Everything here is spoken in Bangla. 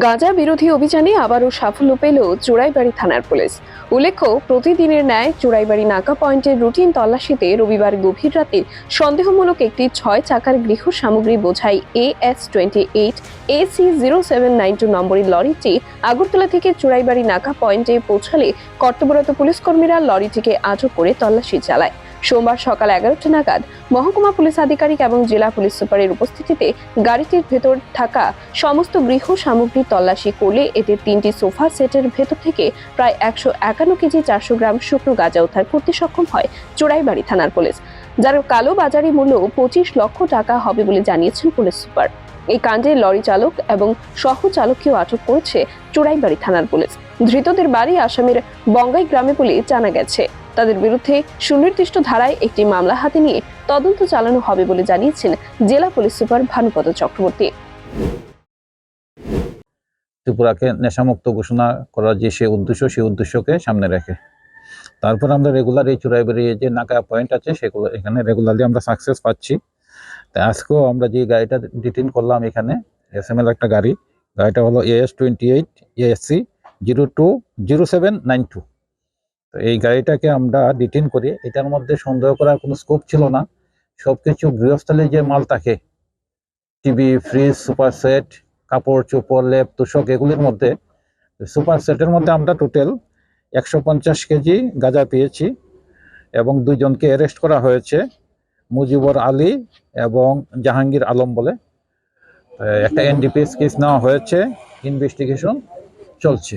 গাঁজা বিরোধী অভিযানে আবারও সাফল্য পেল চোরাইবাড়ি থানার পুলিশ। উল্লেখ্য, প্রতিদিনের ন্যায় চোরাইবাড়ি নাকা পয়েন্টের রুটিন তল্লাশিতে রবিবার গভীর রাতে সন্দেহমূলক একটি ছয় চাকার গৃহ সামগ্রী বোঝাই A S twenty eight AC zero seven nine two নম্বরের লরিটি আগরতলা থেকে চোরাইবাড়ি নাকা পয়েন্টে পৌঁছালে কর্তব্যরত পুলিশকর্মীরা লরিটিকে আটক করে তল্লাশি চালায়। সোমবার সকাল এগারোটা নাগাদ মহকুমা পুলিশ আধিকারিক এবং জেলা পুলিশ সুপারের উপস্থিতিতে গাড়িটির ভেতর থাকা সমস্ত গৃহ সামগ্রী তল্লাশি করলে এতে তিনটি সোফা সেটের ভেতর থেকে প্রায় একশো একান্ন কেজি চারশো গ্রাম শুকনো গাঁজা উদ্ধার করতে সক্ষম হয় চোরাইবাড়ি থানার পুলিশ, যার কালো বাজারি মূল্য পঁচিশ লক্ষ টাকা হবে বলে জানিয়েছেন পুলিশ সুপার। এই কাণ্ডে লরি চালক এবং সহ চালককেও আটক করেছে চোরাইবাড়ি থানার পুলিশ। ধৃতদের বাড়ি আসামের বঙ্গাই গ্রামে বলে জানা গেছে। তাদের বিরুদ্ধে সুনির্দিষ্ট ধারায় একটি মামলা হাতে নিয়ে তদন্ত চালানো হবে বলে জানিয়েছেন জেলা পুলিশ সুপার ভানুপদ চক্রবর্তী। ত্রিপুরাকে নেশামুক্ত ঘোষণা করার যে সে উদ্দেশ্য সেই উদ্দেশ্যকে সামনে রেখে। তারপর আমরা রেগুলার এই চুরাইবাড়ি যে নাকা পয়েন্ট আছে, সেগুলো এখানে রেগুলারলি আমরা সাকসেস পাচ্ছি। তা আজকেও আমরা যে গাড়িটা ডিটেন করলাম এখানে এস এম এল একটা গাড়ি। গাড়িটা হলো AS twenty eight ASC zero two zero seven nine two তো এই গাড়িটাকে আমরা ডিটেন করি। এটার মধ্যে সন্দেহ করার কোনো স্কোপ ছিল না। সব কিছু গৃহস্থলে যে মাল থাকে টিভি ফ্রিজ সুপার সেট কাপড় চোপড় লেপ তোষক এগুলির মধ্যে সুপার সেটের মধ্যে আমরা টোটাল একশো পঞ্চাশ কেজি গাঁজা পেয়েছি এবং দুইজনকে অ্যারেস্ট করা হয়েছে মুজিবর আলী এবং জাহাঙ্গীর আলম বলে। একটা এনডিপিএস কেস নেওয়া হয়েছে ইনভেস্টিগেশন চলছে।